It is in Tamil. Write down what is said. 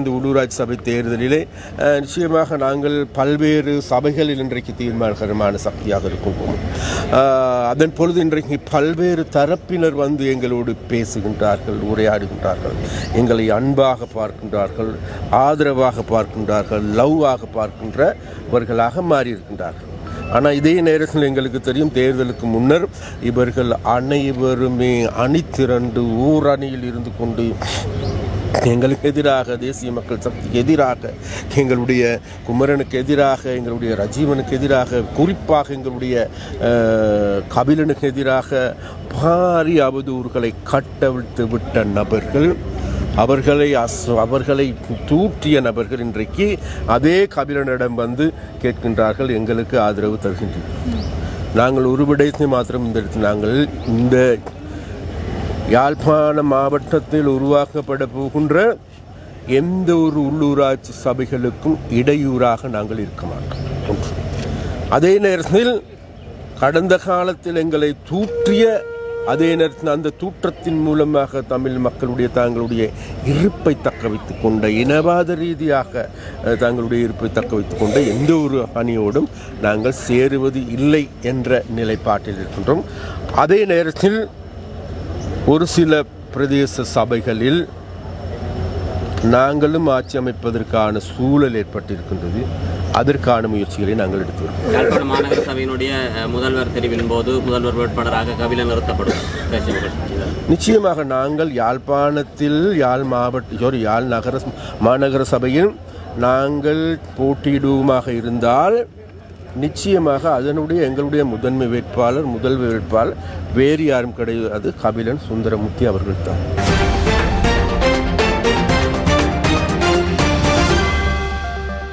இந்த உள்ளூராட்சி சபை தேர்தலிலே நிச்சயமாக நாங்கள் பல்வேறு சபைகளில் இன்றைக்கு தீர்மானகரமான சக்தியாக இருக்கும் அதன் பொழுது இன்றைக்கு பல்வேறு தரப்பினர் வந்து எங்களோடு பேசுகின்றார்கள் உரையாடுகின்றார்கள் எங்களை அன்பாக பார்க்கின்றார்கள் ஆதரவாக பார்க்கின்றார்கள் லவ்வாக பார்க்கின்றவர்களாக மாறியிருக்கின்றார்கள். ஆனால் இதே நேரத்தில் எங்களுக்கு தெரியும் தேர்தலுக்கு முன்னர் இவர்கள் அனைவருமே அணி திரண்டு ஊரணியில் இருந்து கொண்டு எங்களுக்கு எதிராக தேசிய மக்கள் சக்திக்கு எதிராக எங்களுடைய குமரனுக்கு எதிராக எங்களுடைய ரஜீவனுக்கு எதிராக குறிப்பாக எங்களுடைய கபிலனுக்கு எதிராக பாரி அவதூறுகளை கட்டவிழ்த்து விட்ட நபர்கள் அவர்களை அஸ் அவர்களை தூற்றிய நபர்கள் இன்றைக்கு அதே கபிலனிடம் வந்து கேட்கின்றார்கள் எங்களுக்கு ஆதரவு தருகின்றனர். நாங்கள் ஒரு விடயத்தை மாத்திரம் இந்த நாங்கள் இந்த யாழ்ப்பாண மாவட்டத்தில் உருவாக்கப்பட போகின்ற எந்த ஒரு உள்ளூராட்சி சபைகளுக்கும் இடையூறாக நாங்கள் இருக்க மாட்டோம். ஒன்று அதே நேரத்தில் கடந்த காலத்தில் எங்களை தூற்றிய அதே நேரத்தில் அந்த தூற்றத்தின் மூலமாக தமிழ் மக்களுடைய தங்களுடைய இருப்பை தக்க வைத்து கொண்ட இனவாத ரீதியாக தங்களுடைய இருப்பை தக்க வைத்து கொண்ட எந்த ஒரு அணியோடும் நாங்கள் சேருவது இல்லை என்ற நிலைப்பாட்டில் இருக்கின்றோம். அதே நேரத்தில் ஒரு சில பிரதேச சபைகளில் நாங்களும் ஆட்சி அமைப்பதற்கான சூழல் ஏற்பட்டிருக்கின்றது அதற்கான முயற்சிகளை நாங்கள் எடுத்து வருகிறோம் யாழ்ப்பாண மாநகர சபையினுடைய முதல்வர் தெரிவின் போது முதல்வர் வேட்பாளராக கபிலன் நிறுத்தப்படும். நிச்சயமாக நாங்கள் யாழ்ப்பாணத்தில் யாழ் மாவட்ட sorry, யாழ் நகர மாநகர சபையில் நாங்கள் போட்டியிடுவோமாக இருந்தால் நிச்சயமாக அதனுடைய எங்களுடைய முதன்மை வேட்பாளர் முதல் வேட்பாளர் வேறு யாரும் கிடையாது. கபிலன் சுந்தரமூர்த்தி அவர்கள் தான்